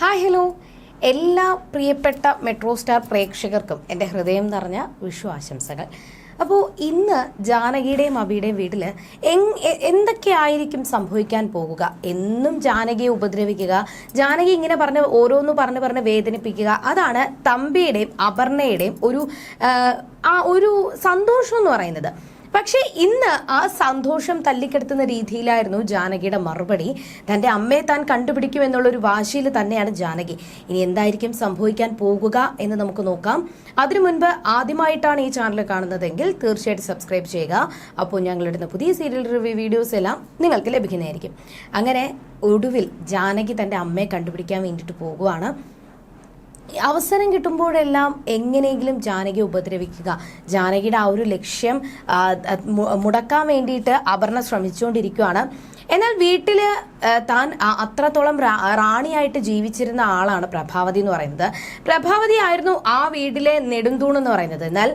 Hi hello. എല്ലാ പ്രിയപ്പെട്ട metro star പ്രേക്ഷകർക്കും എന്റെ ഹൃദയം നിറഞ്ഞ വിഷു ആശംസകൾ. അപ്പോൾ ഇന്ന് ജാനകിയുടെയും അബിയുടെയും വീട്ടിൽ എങ് എ- എന്തൊക്കെയായിരിക്കും സംഭവിക്കാൻ പോകുക? എന്നും ജാനകിയെ ഉപദ്രവിക്കുക ജാനകി ഇങ്ങനെ പറഞ്ഞ് ഓരോന്ന് പറഞ്ഞ് പറഞ്ഞ് വേദനിപ്പിക്കുക. അതാണ് തമ്പിയുടെയും അപർണയുടെയും ഒരു ആ ഒരു സന്തോഷം എന്ന് പറയുന്നത്. പക്ഷേ ഇന്ന് ആ സന്തോഷം തല്ലിക്കെടുത്തുന്ന രീതിയിലായിരുന്നു ജാനകിയുടെ മറുപടി. തന്റെ അമ്മയെ താൻ കണ്ടുപിടിക്കും കണ്ടുപിടിക്കുമെന്നുള്ളൊരു വാശിയിൽ തന്നെയാണ് ജാനകി. ഇനി എന്തായിരിക്കും സംഭവിക്കാൻ പോകുക എന്ന് നമുക്ക് നോക്കാം. അതിനു മുൻപ് ആദ്യമായിട്ടാണ് ഈ ചാനൽ കാണുന്നതെങ്കിൽ തീർച്ചയായിട്ടും സബ്സ്ക്രൈബ് ചെയ്യുക. അപ്പോൾ ഞങ്ങളിടുന്ന പുതിയ സീരിയൽ റിവ്യൂ വീഡിയോസ് എല്ലാം നിങ്ങൾക്ക് ലഭിക്കുന്നതായിരിക്കും. അങ്ങനെ ഒടുവിൽ ജാനകി തന്റെ അമ്മയെ കണ്ടുപിടിക്കാൻ വേണ്ടിയിട്ട് പോകുവാണ്. അവസരം കിട്ടുമ്പോഴെല്ലാം എങ്ങനെയെങ്കിലും ജാനകി ഉപദ്രവിക്കുക. ജാനകിയുടെ ആ ഒരു ലക്ഷ്യം മുടക്കാൻ വേണ്ടിയിട്ട് അപർണ ശ്രമിച്ചുകൊണ്ടിരിക്കുകയാണ്. എന്നാൽ വീട്ടിൽ താൻ അത്രത്തോളം റാണിയായിട്ട് ജീവിച്ചിരുന്ന ആളാണ് പ്രഭാവതി എന്ന് പറയുന്നത്. പ്രഭാവതി ആയിരുന്നു ആ വീട്ടിലെ നെടുന്തൂൺ എന്ന് പറയുന്നത്. എന്നാൽ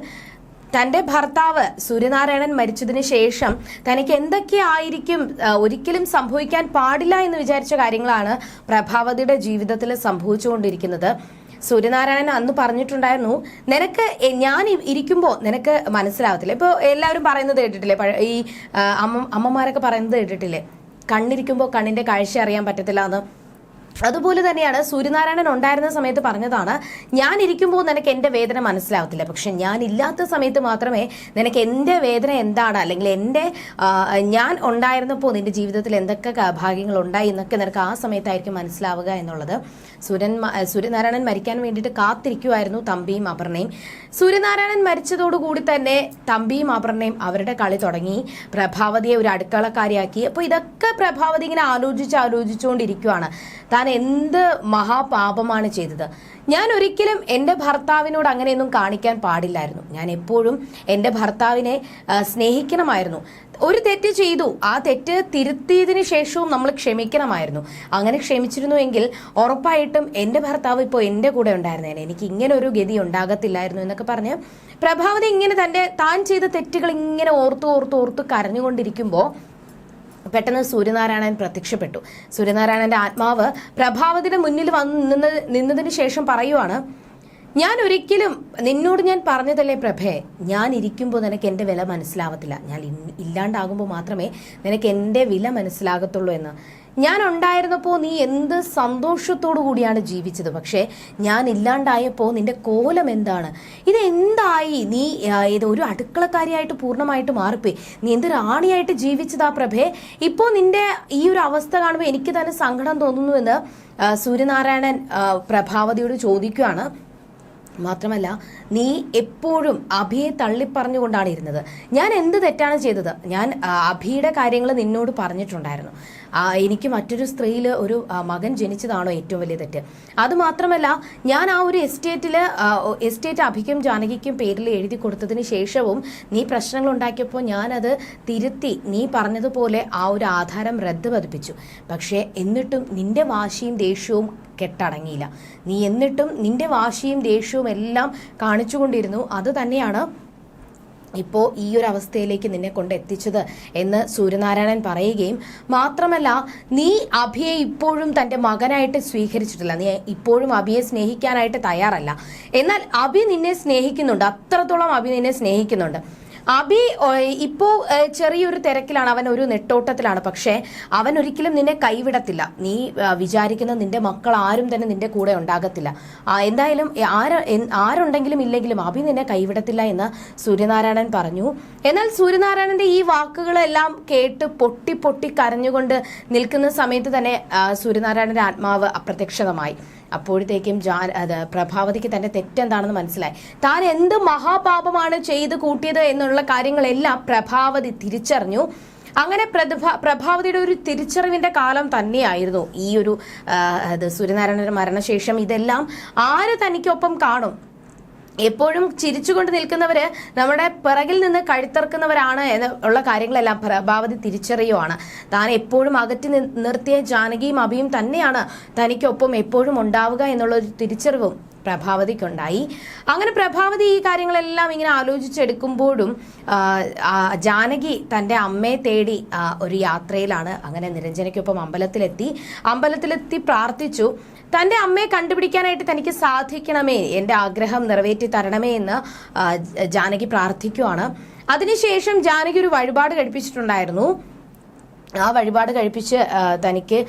തന്റെ ഭർത്താവ് സൂര്യനാരായണൻ മരിച്ചതിന് ശേഷം തനിക്ക് എന്തൊക്കെ ആയിരിക്കും ഒരിക്കലും സംഭവിക്കാൻ പാടില്ല എന്ന് വിചാരിച്ച കാര്യങ്ങളാണ് പ്രഭാവതിയുടെ ജീവിതത്തിൽ സംഭവിച്ചുകൊണ്ടിരിക്കുന്നത്. സൂര്യനാരായണൻ അന്ന് പറഞ്ഞിട്ടുണ്ടായിരുന്നു നിനക്ക് ഞാൻ ഇരിക്കുമ്പോൾ നിനക്ക് മനസ്സിലാവത്തില്ല. ഇപ്പോൾ എല്ലാവരും പറയുന്നത് കേട്ടിട്ടില്ലേ? ഈ അമ്മ അമ്മമാരൊക്കെ പറയുന്നത് കേട്ടിട്ടില്ലേ? കണ്ണിരിക്കുമ്പോൾ കണ്ണിന്റെ കാഴ്ച അറിയാൻ പറ്റത്തില്ല എന്ന്. അതുപോലെ തന്നെയാണ് സൂര്യനാരായണൻ ഉണ്ടായിരുന്ന സമയത്ത് പറഞ്ഞതാണ് ഞാൻ ഇരിക്കുമ്പോൾ നിനക്ക് എന്റെ വേദന മനസ്സിലാവത്തില്ല. പക്ഷെ ഞാൻ ഇല്ലാത്ത സമയത്ത് മാത്രമേ നിനക്ക് എന്റെ വേദന എന്താണ്? അല്ലെങ്കിൽ എന്റെ ഞാൻ ഉണ്ടായിരുന്നപ്പോൾ നിന്റെ ജീവിതത്തിൽ എന്തൊക്കെ ഭാഗ്യങ്ങൾ ഉണ്ടായി എന്നൊക്കെ നിനക്ക് ആ സമയത്തായിരിക്കും മനസ്സിലാവുക എന്നുള്ളത്. സൂര്യൻ സൂര്യനാരായണൻ മരിക്കാൻ വേണ്ടിയിട്ട് കാത്തിരിക്കുമായിരുന്നു തമ്പിയും അപർണയും. സൂര്യനാരായണൻ മരിച്ചതോടുകൂടി തന്നെ തമ്പിയും അപർണയും അവരുടെ കളി തുടങ്ങി. പ്രഭാവതിയെ ഒരു അടുക്കളക്കാരിയാക്കി. അപ്പോൾ ഇതൊക്കെ പ്രഭാവതി ഇങ്ങനെ ആലോചിച്ച് ആലോചിച്ചുകൊണ്ടിരിക്കുകയാണ് താൻ എന്ത് മഹാപാപമാണ് ചെയ്തത്? ഞാൻ ഒരിക്കലും എന്റെ ഭർത്താവിനോട് അങ്ങനെയൊന്നും കാണിക്കാൻ പാടില്ലായിരുന്നു. ഞാൻ എപ്പോഴും എന്റെ ഭർത്താവിനെ സ്നേഹിക്കണമായിരുന്നു. ഒരു തെറ്റ് ചെയ്തു. ആ തെറ്റ് തിരുത്തിയതിന് ശേഷവും നമ്മൾ ക്ഷമിക്കണമായിരുന്നു. അങ്ങനെ ക്ഷമിച്ചിരുന്നുവെങ്കിൽ ഉറപ്പായിട്ടും എന്റെ ഭർത്താവ് ഇപ്പോൾ എന്റെ കൂടെ ഉണ്ടായിരുന്നേനെ. എനിക്ക് ഇങ്ങനെ ഒരു ഗതി ഉണ്ടാകത്തില്ലായിരുന്നു എന്നൊക്കെ പറഞ്ഞ് പ്രഭാവതി ഇങ്ങനെ തന്റെ താൻ ചെയ്ത തെറ്റുകൾ ഇങ്ങനെ ഓർത്ത് ഓർത്ത് ഓർത്ത് കരഞ്ഞുകൊണ്ടിരിക്കുമ്പോൾ പെട്ടെന്ന് സൂര്യനാരായണൻ പ്രത്യക്ഷപ്പെട്ടു. സൂര്യനാരായണന്റെ ആത്മാവ് പ്രഭാവത്തിന് മുന്നിൽ വന്ന് നിന്ന് നിന്നതിന് ശേഷം പറയുവാണ് ഞാൻ ഒരിക്കലും നിന്നോട് ഞാൻ പറഞ്ഞതല്ലേ പ്രഭേ ഞാൻ ഇരിക്കുമ്പോൾ നിനക്ക് എന്റെ വില മനസ്സിലാവത്തില്ല. ഞാൻ ഇല്ലാണ്ടാകുമ്പോൾ മാത്രമേ നിനക്ക് എന്റെ വില മനസ്സിലാകത്തുള്ളൂ എന്ന്. ഞാൻ ഉണ്ടായിരുന്നപ്പോൾ നീ എന്ത് സന്തോഷത്തോടു കൂടിയാണ് ജീവിച്ചത്? പക്ഷേ ഞാൻ ഇല്ലാണ്ടായപ്പോൾ നിന്റെ കോലം എന്താണ്? ഇത് എന്തായി? നീ ഇത് ഒരു അടുക്കളക്കാരിയായിട്ട് പൂർണമായിട്ട് മാറിപ്പോയി. നീ എന്ത് റാണിയായിട്ട് ജീവിച്ചതാ പ്രഭേ? ഇപ്പോൾ നിന്റെ ഈ ഒരു അവസ്ഥ കാണുമ്പോൾ എനിക്ക് തന്നെ സങ്കടം തോന്നുന്നു എന്ന് സൂര്യനാരായണൻ പ്രഭാവതിയോട് ചോദിക്കുകയാണ്. മാത്രമല്ല നീ എപ്പോഴും അഭിയെ തള്ളിപ്പറഞ്ഞുകൊണ്ടാണ് ഇരുന്നത്. ഞാൻ എന്ത് തെറ്റാണ് ചെയ്തത്? ഞാൻ അഭിയുടെ കാര്യങ്ങൾ നിന്നോട് പറഞ്ഞിട്ടുണ്ടായിരുന്നു. എനിക്ക് മറ്റൊരു സ്ത്രീയിൽ ഒരു മകൻ ജനിച്ചതാണോ ഏറ്റവും വലിയ തെറ്റ്? അതുമാത്രമല്ല ഞാൻ ആ ഒരു എസ്റ്റേറ്റിൽ എസ്റ്റേറ്റ് അഭിക്കും ജാനകിക്കും പേരിൽ എഴുതി കൊടുത്തതിന് ശേഷവും നീ പ്രശ്നങ്ങൾ ഉണ്ടാക്കിയപ്പോൾ ഞാനത് തിരുത്തി നീ പറഞ്ഞതുപോലെ ആ ഒരു ആധാരം റദ്ദ് പതിപ്പിച്ചു. പക്ഷേ എന്നിട്ടും നിന്റെ വാശിയും ദേഷ്യവും കെട്ടടങ്ങിയില്ല. നീ എന്നിട്ടും നിന്റെ വാശിയും ദേഷ്യവും എല്ലാം കാണിച്ചുകൊണ്ടിരുന്നു. അത് തന്നെയാണ് ഇപ്പോൾ ഈ ഒരു അവസ്ഥയിലേക്ക് നിന്നെ കൊണ്ട് എത്തിച്ചത് എന്ന് സൂര്യനാരായണൻ പറയുകയും മാത്രമല്ല നീ അഭിയെ ഇപ്പോഴും തന്റെ മകനായിട്ട് സ്വീകരിച്ചിട്ടില്ല. നീ ഇപ്പോഴും അഭിയെ സ്നേഹിക്കാനായിട്ട് തയ്യാറല്ല. എന്നാൽ അഭി നിന്നെ സ്നേഹിക്കുന്നുണ്ട്. അത്രത്തോളം അഭി നിന്നെ സ്നേഹിക്കുന്നുണ്ട്. അബി ഇപ്പോ ചെറിയൊരു തിരക്കിലാണ്. അവൻ ഒരു നെട്ടോട്ടത്തിലാണ്. പക്ഷേ അവൻ ഒരിക്കലും നിന്നെ കൈവിടത്തില്ല. നീ വിചാരിക്കുന്ന നിന്റെ മക്കൾ ആരും തന്നെ നിന്റെ കൂടെ ഉണ്ടാകത്തില്ല. എന്തായാലും ആരുണ്ടെങ്കിലും ഇല്ലെങ്കിലും അബി നിന്നെ കൈവിടത്തില്ല എന്ന് സൂര്യനാരായണൻ പറഞ്ഞു. എന്നാൽ സൂര്യനാരായണന്റെ ഈ വാക്കുകളെല്ലാം കേട്ട് പൊട്ടി പൊട്ടി കരഞ്ഞുകൊണ്ട് നിൽക്കുന്ന സമയത്ത് തന്നെ സൂര്യനാരായണന്റെ ആത്മാവ് അപ്രത്യക്ഷതമായി. അപ്പോഴത്തേക്കും ജാൻ അത് പ്രഭാവതിക്ക് തന്റെ തെറ്റെന്താണെന്ന് മനസ്സിലായി. താൻ എന്ത് മഹാപാപമാണ് ചെയ്ത് കൂട്ടിയത് എന്നുള്ള കാര്യങ്ങളെല്ലാം പ്രഭാവതി തിരിച്ചറിഞ്ഞു. അങ്ങനെ പ്രതിഭ പ്രഭാവതിയുടെ ഒരു തിരിച്ചറിവിന്റെ കാലം തന്നെയായിരുന്നു. ഈ ഒരു അത് സൂര്യനാരായണന്റെ മരണശേഷം ഇതെല്ലാം ആര് തനിക്കൊപ്പം കാണും? എപ്പോഴും ചിരിച്ചുകൊണ്ട് നിൽക്കുന്നവര് നമ്മുടെ പിറകിൽ നിന്ന് കഴുത്തിറക്കുന്നവരാണ് ഉള്ള കാര്യങ്ങളെല്ലാം പ്രഭാവതി തിരിച്ചറിയുവാണ്. താൻ എപ്പോഴും അകറ്റി നിർത്തിയ ജാനകിയും അഭിയും തന്നെയാണ് തനിക്കൊപ്പം എപ്പോഴും ഉണ്ടാവുക എന്നുള്ള ഒരു തിരിച്ചറിവും പ്രഭാവതിക്കുണ്ടായി. അങ്ങനെ പ്രഭാവതി ഈ കാര്യങ്ങളെല്ലാം ഇങ്ങനെ ആലോചിച്ചെടുക്കുമ്പോഴും ജാനകി തന്റെ അമ്മയെ തേടി ഒരു യാത്രയിലാണ് അങ്ങനെ നിരഞ്ജനയ്ക്കൊപ്പം അമ്പലത്തിലെത്തി. അമ്പലത്തിലെത്തി പ്രാർത്ഥിച്ചു തന്റെ അമ്മയെ കണ്ടുപിടിക്കാനായിട്ട് തനിക്ക് സാധിക്കണമേ എന്റെ ആഗ്രഹം നിറവേറ്റി തരണമേ എന്ന് ജാനകി പ്രാർത്ഥിക്കുവാണ്. അതിനുശേഷം ജാനകി ഒരു വഴിപാട് കഴിപ്പിച്ചിട്ടുണ്ടായിരുന്നു. ആ വഴിപാട് കഴിപ്പിച്ച് തനിക്ക്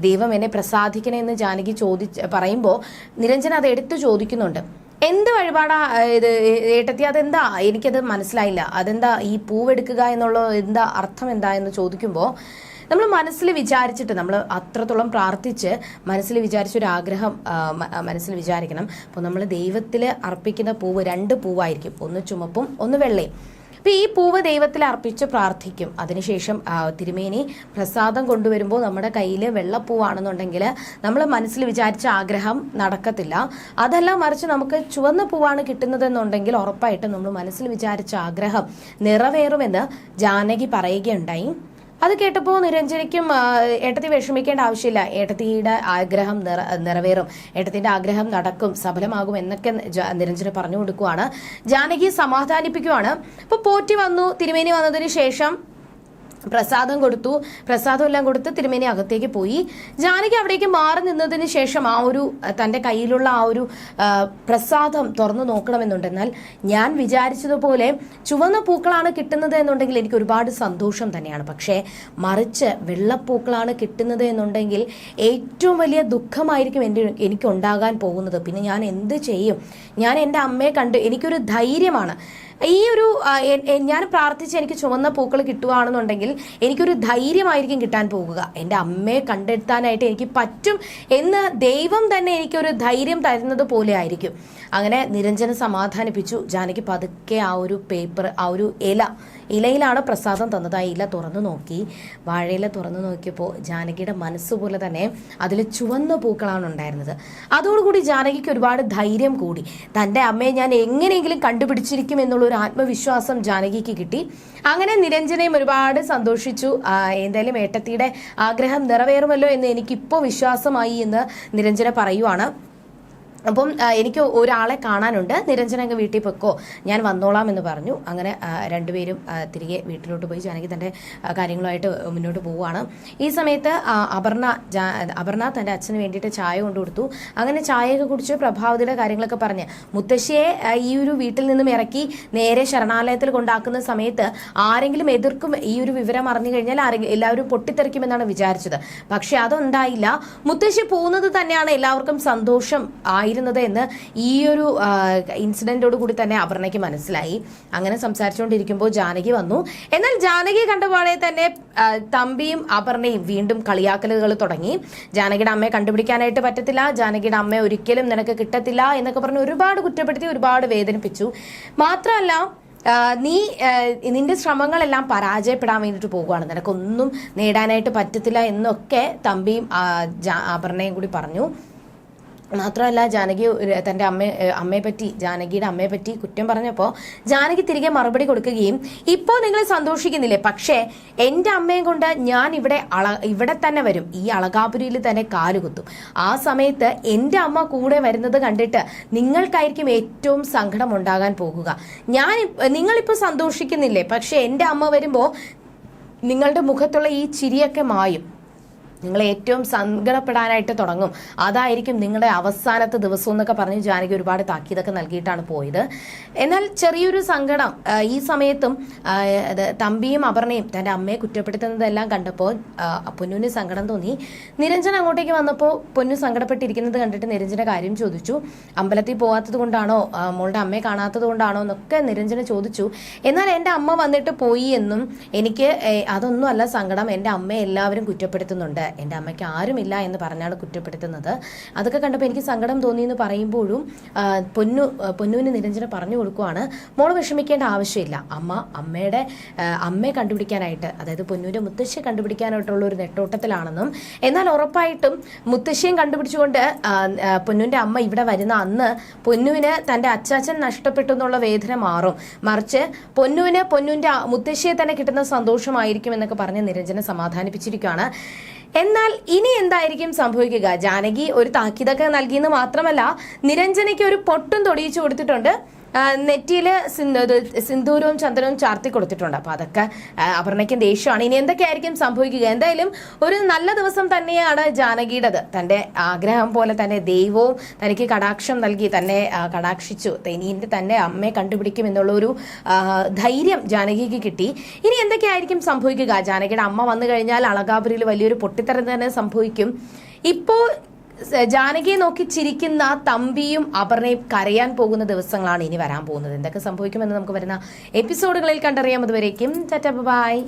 ദൈവം എന്നെ പ്രസാദിക്കണേ എന്ന് ജാനകി ചോദിച്ച് പറയുമ്പോൾ നിരഞ്ജൻ അത് എടുത്തു ചോദിക്കുന്നുണ്ട്. എന്ത് വഴിപാടാ ഇത് ഏട്ടത്തി? അതെന്താ? എനിക്കത് മനസ്സിലായില്ല. അതെന്താ ഈ പൂവെടുക്കുക എന്നുള്ള എന്താ അർത്ഥം എന്താ എന്ന് ചോദിക്കുമ്പോൾ നമ്മൾ മനസ്സിൽ വിചാരിച്ചിട്ട് നമ്മൾ അത്രത്തോളം പ്രാർത്ഥിച്ച് മനസ്സിൽ വിചാരിച്ചൊരു ആഗ്രഹം ആ, മ- ആ, മനസ്സിൽ വിചാരിക്കണം. അപ്പോൾ നമ്മൾ ദൈവത്തിൽ അർപ്പിക്കുന്ന പൂവ് രണ്ട് പൂവായിരിക്കും. ഒന്ന് ചുമപ്പും ഒന്ന് വെള്ളയും. അപ്പൊ ഈ പൂവ് ദൈവത്തിൽ അർപ്പിച്ച് പ്രാർത്ഥിക്കും. അതിനുശേഷം തിരുമേനി പ്രസാദം കൊണ്ടുവരുമ്പോൾ നമ്മുടെ കയ്യിൽ വെള്ളപ്പൂവാണെന്നുണ്ടെങ്കിൽ നമ്മൾ മനസ്സിൽ വിചാരിച്ച ആഗ്രഹം നടക്കത്തില്ല. അതല്ല മറിച്ച് നമുക്ക് ചുവന്ന പൂവാണ് കിട്ടുന്നതെന്നുണ്ടെങ്കിൽ ഉറപ്പായിട്ടും നമ്മൾ മനസ്സിൽ വിചാരിച്ച ആഗ്രഹം നിറവേറുമെന്ന് ജാനകി പറയുകയുണ്ടായി. അത് കേട്ടപ്പോൾ നിരഞ്ജനിക്കും ആ, ഏട്ടത്തി വിഷമിക്കേണ്ട ആവശ്യമില്ല. ഏട്ടത്തിയുടെ ആഗ്രഹം നിറ നിറവേറും. ഏട്ടത്തിന്റെ ആഗ്രഹം നടക്കും സഫലമാകും എന്നൊക്കെ നിരഞ്ജന പറഞ്ഞു കൊടുക്കുവാണ് ജാനകി സമാധാനിപ്പിക്കുവാണ്. അപ്പോൾ പോറ്റി വന്നു തിരുമേനി വന്നതിന് ശേഷം പ്രസാദം കൊടുത്തു. പ്രസാദം എല്ലാം കൊടുത്ത് തിരുമേനി അകത്തേക്ക് പോയി. ജാനകി അവിടേക്ക് മാറി നിന്നതിന് ശേഷം ആ ഒരു തന്റെ കയ്യിലുള്ള ആ ഒരു പ്രസാദം തുറന്നു നോക്കണമെന്നുണ്ട് എന്നാൽ ഞാൻ വിചാരിച്ചതുപോലെ ചുവന്ന പൂക്കളാണ് കിട്ടുന്നത് എന്നുണ്ടെങ്കിൽ എനിക്ക് ഒരുപാട് സന്തോഷം തന്നെയാണ്. പക്ഷേ മറിച്ച് വെള്ളപ്പൂക്കളാണ് കിട്ടുന്നത് എന്നുണ്ടെങ്കിൽ ഏറ്റവും വലിയ ദുഃഖമായിരിക്കും എന്റെ എനിക്കുണ്ടാകാൻ പോകുന്നത്. പിന്നെ ഞാൻ എന്ത് ചെയ്യും? ഞാൻ എന്റെ അമ്മയെ കണ്ട് എനിക്കൊരു ധൈര്യമാണ്. ഈ ഒരു ഞാൻ പ്രാർത്ഥിച്ച് എനിക്ക് ചുവന്ന പൂക്കൾ കിട്ടുകയാണെന്നുണ്ടെങ്കിൽ എനിക്കൊരു ധൈര്യമായിരിക്കും കിട്ടാൻ പോകുക. എന്റെ അമ്മയെ കണ്ടെത്താനായിട്ട് എനിക്ക് പറ്റും എന്ന് ദൈവം തന്നെ എനിക്കൊരു ധൈര്യം തരുന്നത് പോലെ ആയിരിക്കും. അങ്ങനെ നിരഞ്ജന സമാധാനിപ്പിച്ചു. ജാനകി പതുക്കെ ആ ഒരു പേപ്പർ ആ ഒരു ഇല ഇലയിലാണ് പ്രസാദം തന്നത്. ആ ഇല തുറന്നു നോക്കി. വാഴയില തുറന്നു നോക്കിയപ്പോൾ ജാനകിയുടെ മനസ്സുപോലെ തന്നെ അതിൽ ചുവന്ന പൂക്കളാണ് ഉണ്ടായിരുന്നത്. അതോടുകൂടി ജാനകിക്ക് ഒരുപാട് ധൈര്യം കൂടി. തന്റെ അമ്മയെ ഞാൻ എങ്ങനെയെങ്കിലും കണ്ടുപിടിച്ചിരിക്കും എന്നുള്ള ഒരു ആത്മവിശ്വാസം ജാനകിക്ക് കിട്ടി. അങ്ങനെ നിരഞ്ജനയും ഒരുപാട് സന്തോഷിച്ചു. എന്തായാലും ഏട്ടത്തിയുടെ ആഗ്രഹം നിറവേറുമല്ലോ എന്ന് എനിക്കിപ്പോൾ വിശ്വാസമായി എന്ന് നിരഞ്ജന പറയുവാണ്. അപ്പം എനിക്ക് ഒരാളെ കാണാനുണ്ട്. നിരഞ്ജന അങ്ങ് വീട്ടിൽ പൊക്കോ ഞാൻ വന്നോളാം എന്ന് പറഞ്ഞു. അങ്ങനെ രണ്ടുപേരും തിരികെ വീട്ടിലോട്ട് പോയി. ജാനകി തന്റെ കാര്യങ്ങളുമായിട്ട് മുന്നോട്ട് പോവുകയാണ്. ഈ സമയത്ത് അപർണ അപർണ തന്റെ അച്ഛന് വേണ്ടിയിട്ട് ചായ കൊണ്ടു കൊടുത്തു. അങ്ങനെ ചായയൊക്കെ കുടിച്ച് പ്രഭാവതിയുടെ കാര്യങ്ങളൊക്കെ പറഞ്ഞ്. മുത്തശ്ശിയെ ഈ ഒരു വീട്ടിൽ നിന്നും ഇറക്കി നേരെ ശരണാലയത്തിൽ കൊണ്ടാക്കുന്ന സമയത്ത് ആരെങ്കിലും എതിർക്കും ഈ ഒരു വിവരം അറിഞ്ഞു കഴിഞ്ഞാൽ ആരെങ്കിലും എല്ലാവരും പൊട്ടിത്തെറിക്കുമെന്നാണ് വിചാരിച്ചത്. പക്ഷെ അതുണ്ടായില്ല. മുത്തശ്ശി പോകുന്നത് തന്നെയാണ് എല്ലാവർക്കും സന്തോഷം ആയിരുന്നത് എന്ന് ഈ ഒരു ഇൻസിഡന്റോട് കൂടി തന്നെ അപർണയ്ക്ക് മനസ്സിലായി. അങ്ങനെ സംസാരിച്ചുകൊണ്ടിരിക്കുമ്പോൾ ജാനകി വന്നു. എന്നാൽ ജാനകി കണ്ടപാടെ തന്നെ തമ്പിയും അപർണയും വീണ്ടും കളിയാക്കലുകൾ തുടങ്ങി. ജാനകിയുടെ അമ്മയെ കണ്ടുപിടിക്കാനായിട്ട് പറ്റത്തില്ല. ജാനകിയുടെ അമ്മയെ ഒരിക്കലും നിനക്ക് കിട്ടത്തില്ല എന്നൊക്കെ പറഞ്ഞ് ഒരുപാട് കുറ്റപ്പെടുത്തി ഒരുപാട് വേദനിപ്പിച്ചു. മാത്രമല്ല നീ നിന്റെ ശ്രമങ്ങളെല്ലാം പരാജയപ്പെടാൻ വേണ്ടിയിട്ട് പോകുകയാണ് നിനക്കൊന്നും നേടാനായിട്ട് പറ്റത്തില്ല എന്നൊക്കെ തമ്പിയും അപർണയും കൂടി പറഞ്ഞു. മാത്രമല്ല ജാനകി തന്റെ അമ്മ അമ്മയെ പറ്റി ജാനകിയുടെ അമ്മയെ പറ്റി കുറ്റം പറഞ്ഞപ്പോൾ ജാനകി തിരികെ മറുപടി കൊടുക്കുകയും ഇപ്പോൾ നിങ്ങൾ സന്തോഷിക്കുന്നില്ലേ? പക്ഷേ എന്റെ അമ്മയും കൊണ്ട് ഞാൻ ഇവിടെ അള ഇവിടെ തന്നെ വരും. ഈ അളകാപുരിയിൽ തന്നെ കാലുകുത്തും ആ സമയത്ത് എന്റെ അമ്മ കൂടെ വരുന്നത് കണ്ടിട്ട് നിങ്ങൾക്കായിരിക്കും ഏറ്റവും സങ്കടം ഉണ്ടാകാൻ പോകുക. ഞാൻ നിങ്ങളിപ്പോൾ സന്തോഷിക്കുന്നില്ലേ? പക്ഷേ എന്റെ അമ്മ വരുമ്പോൾ നിങ്ങളുടെ മുഖത്തുള്ള ഈ ചിരിയൊക്കെ മായും. നിങ്ങൾ ഏറ്റവും സങ്കടപ്പെടാനായിട്ട് തുടങ്ങും. അതായിരിക്കും നിങ്ങളുടെ അവസാനത്തെ ദിവസം എന്നൊക്കെ പറഞ്ഞ് ജാനകി ഒരുപാട് താക്കീതൊക്കെ നൽകിയിട്ടാണ് പോയത്. എന്നാൽ ചെറിയൊരു സങ്കടം ഈ സമയത്തും തമ്പിയും അപർണയും തന്റെ അമ്മയെ കുറ്റപ്പെടുത്തുന്നതെല്ലാം കണ്ടപ്പോൾ പൊന്നുവിന് സങ്കടം തോന്നി. നിരഞ്ജൻ അങ്ങോട്ടേക്ക് വന്നപ്പോൾ പൊന്നു സങ്കടപ്പെട്ടിരിക്കുന്നത് കണ്ടിട്ട് നിരഞ്ജന കാര്യം ചോദിച്ചു. അമ്പലത്തിൽ പോകാത്തത് കൊണ്ടാണോ മോളുടെ അമ്മയെ കാണാത്തത് കൊണ്ടാണോ എന്നൊക്കെ നിരഞ്ജന ചോദിച്ചു. എന്നാൽ എന്റെ അമ്മ വന്നിട്ട് പോയി എന്നും എനിക്ക് അതൊന്നുമല്ല സങ്കടം. എന്റെ അമ്മയെ എല്ലാവരും കുറ്റപ്പെടുത്തുന്നുണ്ട്. എന്റെ അമ്മയ്ക്ക് ആരുമില്ല എന്ന് പറഞ്ഞാൽ കുറ്റപ്പെടുത്തുന്നത്. അതൊക്കെ കണ്ടപ്പോൾ എനിക്ക് സങ്കടം തോന്നി എന്ന് പറയുമ്പോഴും പൊന്നു പൊന്നുവിന് നിരഞ്ജന പറഞ്ഞു കൊടുക്കുവാണ് മോൾ വിഷമിക്കേണ്ട ആവശ്യമില്ല. അമ്മ അമ്മയുടെ അമ്മയെ കണ്ടുപിടിക്കാനായിട്ട് അതായത് പൊന്നുവിന്റെ മുത്തശ്ശിയെ കണ്ടുപിടിക്കാനായിട്ടുള്ള ഒരു നെട്ടോട്ടത്തിലാണെന്നും എന്നാൽ ഉറപ്പായിട്ടും മുത്തശ്ശിയും കണ്ടുപിടിച്ചുകൊണ്ട് പൊന്നുവിന്റെ അമ്മ ഇവിടെ വരുന്ന അന്ന് പൊന്നുവിന് തന്റെ അച്ചാച്ചൻ നഷ്ടപ്പെട്ടു എന്നുള്ള വേദന മാറും. മറിച്ച് പൊന്നുവിന് പൊന്നുവിന്റെ മുത്തശ്ശിയെ തന്നെ കിട്ടുന്ന സന്തോഷമായിരിക്കും എന്നൊക്കെ പറഞ്ഞ് നിരഞ്ജന സമാധാനിപ്പിച്ചിരിക്കുകയാണ്. എന്നാൽ ഇനി എന്തായിരിക്കും സംഭവിക്കുക? ജാനകി ഒരു താക്കീതൊക്കെ നൽകിയെന്ന് മാത്രമല്ല നിരഞ്ജനയ്ക്ക് ഒരു പൊട്ടും തൊടിയിച്ചു കൊടുത്തിട്ടുണ്ട്. സിന്ദ- സിന്ദൂരവും ചന്ദനവും ചാർത്തി കൊടുത്തിട്ടുണ്ട്. അപ്പൊ അതൊക്കെ അപർണയ്ക്കും ദേഷ്യമാണ്. ഇനി എന്തൊക്കെയായിരിക്കും സംഭവിക്കുക? എന്തായാലും ഒരു നല്ല ദിവസം തന്നെയാണ് ജാനകിയുടേത്. തന്റെ ആഗ്രഹം പോലെ തന്നെ ദൈവവും തനിക്ക് കടാക്ഷം നൽകി തന്നെ കടാക്ഷിച്ചു. ഇനി തന്നെ അമ്മയെ കണ്ടുപിടിക്കും എന്നുള്ള ഒരു ധൈര്യം ജാനകിക്ക് കിട്ടി. ഇനി എന്തൊക്കെയായിരിക്കും സംഭവിക്കുക? ജാനകിയുടെ അമ്മ വന്നു കഴിഞ്ഞാൽ അളകാപുരിയിൽ വലിയൊരു പൊട്ടിത്തെറി തന്നെ സംഭവിക്കും. ഇപ്പോൾ ജാനകിയെ നോക്കി ചിരിക്കുന്ന തമ്പിയും അപർണയും കരയാൻ പോകുന്ന ദിവസങ്ങളാണ് ഇനി വരാൻ പോകുന്നത്. എന്തൊക്കെ സംഭവിക്കുമെന്ന് നമുക്ക് വരുന്ന എപ്പിസോഡുകളിൽ കണ്ടറിയാം. അതുവരേക്കും ചറ്റ ബൈ.